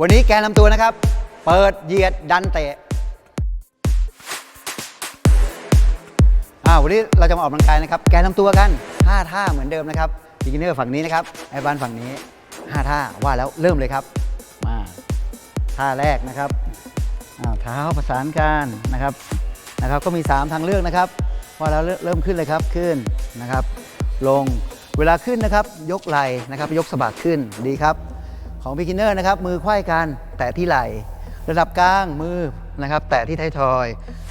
วันนี้แกนลำตัวนะครับ เปิดเหยียดดันเตะอ่าวันนี้เราจะมาออกกำลังกายนะครับ แกนลำตัวกัน5ท่าเหมือนเดิมนะครับบิกินเนอร์ฝั่งนี้นะครับไอ้บ้านฝั่งนี้5ท่าว่าแล้วเริ่มเลยครับ มาท่าแรกนะครับอ้าวเท้าประสานกันนะครับนะครับ ก็มี 3 ทางเลือกนะครับว่าแล้วเริ่มขึ้นเลยครับขึ้นนะครับ ลงเวลาขึ้นนะครับ ยกไหล่นะครับ ยกสะบักขึ้นดีครับ ของ beginner นะครับมือไขว้กันแตะที่ไหล่ระดับกลางมือนะครับ แตะที่ไทยทอย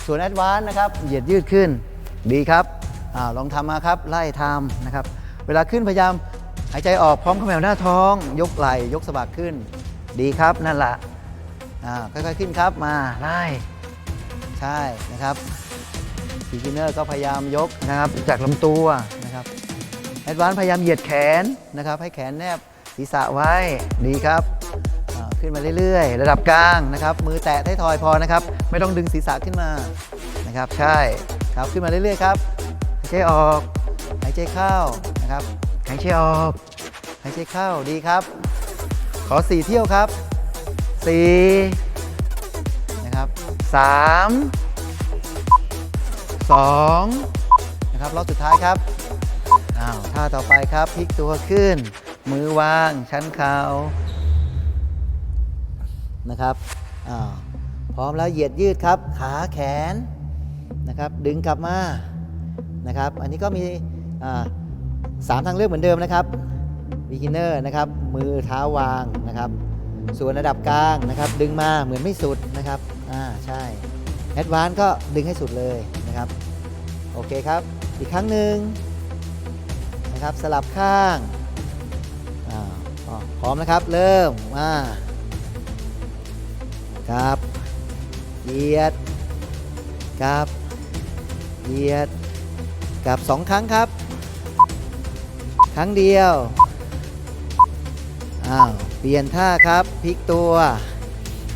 ส่วน advance นะครับเหยียดยืดขึ้นดีครับอลองทำมาครับไล่ทำนะครับ เวลาขึ้นพยายามหายใจออกพร้อมเขมวหน้าท้อง ยกไหล่ยกสะบักขึ้น ดีครับนั่นแหละค่อยๆขึ้นครับมาไล่ใช่นะครับ beginner ก็พยายามยกนะครับจากลำตัวนะครับแอดวานพยายามเหยียดแขนนะครับให้แขนแนบ ศีรษะไว้ดีครับขึ้นมาเรื่อยๆ ระดับกลางนะครับ มือแตะท้ายทอยพอนะครับ ไม่ต้องดึงศีรษะขึ้นมานะครับ ใช่ครับขึ้นมาเรื่อยๆครับหายใจออกหายใจเข้านะครับหายใจออกหายใจเข้าดีครับ ขอ 4 เที่ยวครับ4นะครับ3 2นะครับรอบสุดท้ายครับอ้าวท่าต่อไปครับพลิกตัวขึ้น มือวางชั้นเข่านะครับพร้อมแล้วเหยียดยืดครับ ขาแขนนะครับ ดึงกลับมานะครับ อันนี้ก็มีสามทางเลือกเหมือนเดิมนะครับ beginner นะครับ มือเท้าวางนะครับ ส่วนระดับกลางนะครับ ดึงมาเหมือนไม่สุดนะครับ อ่า ใช่ advance ก็ดึงให้สุดเลยนะครับ โอเคครับ อีกครั้งหนึ่งนะครับ สลับข้าง พร้อมนะครับ เริ่ม มาครับเหยียดกับเหยียดกับสองครั้งครับ ครั้งเดียว อ้าว เปลี่ยนท่าครับ พลิกตัว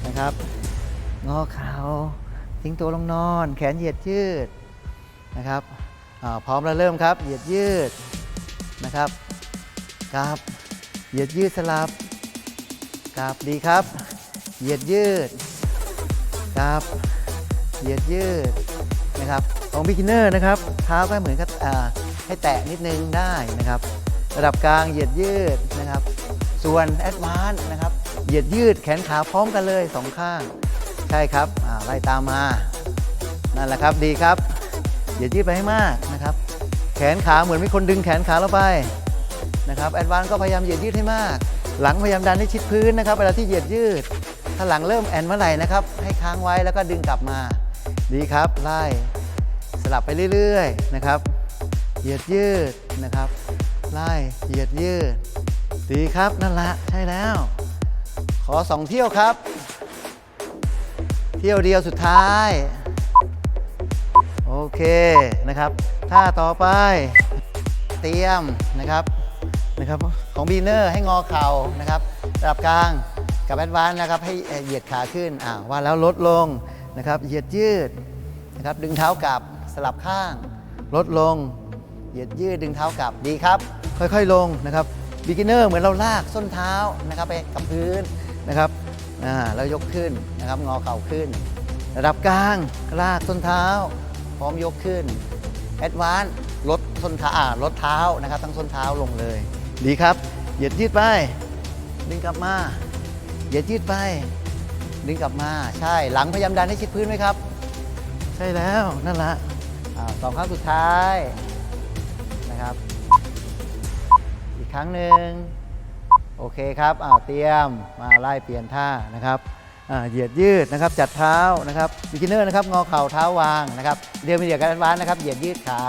นะครับ งอเข่าทิ้งตัวลงนอน แขนเหยียดยืดนะครับอาพร้อมแล้วเริ่มครับ เหยียดยืดนะครับกราบ เหยียดยืดสลับกราบดีครับ เหยียดยืดกราบเหยียดยืดนะครับของ beginner นะครับเท้าก็เหมือนกับให้แตะนิดนึงได้นะครับ ระดับกลางเหยียดยืดนะครับ ส่วน advance นะครับเหยียดยืดแขนขาพร้อมกันเลยสองข้าง ใช่ครับไล่ตามมานั่นแหละครับดีครับ เหยียดยืดไปให้มากนะครับ แขนขาเหมือนมีคนดึงแขนขาเราไป นะครับแอดวานก็พยายามเหยียดยืดให้มาก หลังพยายามดันให้ชิดพื้นนะครับเวลาที่เหยียดยืด ถ้าหลังเริ่มแอนเมื่อไหร่นะครับให้ค้างไว้แล้วก็ดึงกลับมา ดีครับไล่สลับไปเรื่อยๆนะครับเหยียดยืดนะครับ ไล่เหยียดยืด ดีครับนั่นละใช่แล้ว ขอสองเที่ยวครับ เที่ยวเดียวสุดท้าย โอเคนะครับท่าต่อไป เตรียมนะครับ นะครับของบีเนอร์ให้งอเข่านะครับระดับกลางกับแอดวานนะครับให้เหยียดขาขึ้นอ่าว่าแล้วลดลงนะครับเหยียดยืดนะครับดึงเท้ากลับสลับข้าง ลดลง เหยียดยืดดึงเท้ากลับดีครับ ค่อยๆลงนะครับบิ๊กเนอร์เหมือนเราลากส้นเท้านะครับไปกับพื้นนะครับอ่าแล้วยกขึ้นนะครับงอเข่าขึ้น ระดับกลางลากส้นเท้า พร้อมยกขึ้นแอดวานลดส้นเท้าอ่าลดเท้านะครับ ทั้งส้นเท้าลงเลย ดีครับ เหยียดยืดไป ดึงกลับมา เหยียดยืดไป ดึงกลับมา ใช่ หลังพยายามดันให้ชิดพื้นไว้ครับ ใช่แล้ว นั่นละอ่าสองครั้งสุดท้ายนะครับ อีกครั้งหนึ่งโอเคครับอ้าวเตรียม มาไล่เปลี่ยนท่านะครับเหยียดยืดนะครับ จัดเท้านะครับบิกินเนอร์นะครับ งอเข่าเท้าวางนะครับเดียวมีเดียวกันแอดวานนะครับ เหยียดยืดขา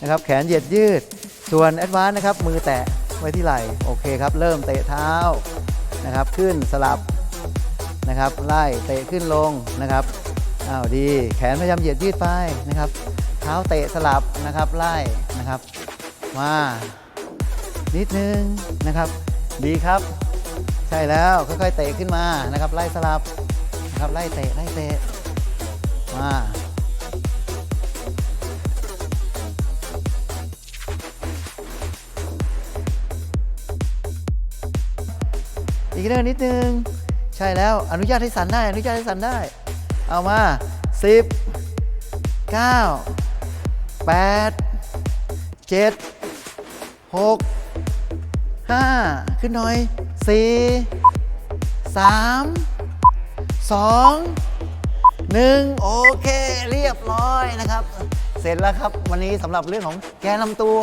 นะครับ แขนเหยียดยืด ส่วนแอดวานนะครับ มือแตะ ไว้ที่ไหล่โอเคครับ เริ่มเตะเท้านะครับขึ้นสลับนะครับไล่เตะขึ้นลงนะครับอ้าวดีแขนพยายามเหยียดยืดไปนะครับ เท้าเตะสลับนะครับไล่นะครับมานิดนึงนะครับดีครับ ใช่แล้วค่อยๆเตะขึ้นมานะครับไล่สลับนะครับไล่เตะไล่เตะมา อีกเรื่องนิดนึง ใช่แล้วอนุญาตให้สันได้ อนุญาตให้สันได้ เอามา 10 9 8 7 6 5 ขึ้นหน่อย 4 3 2 1โอเคเรียบร้อยนะครับ เสร็จแล้วครับวันนี้สำหรับเรื่องของแกนลำตัว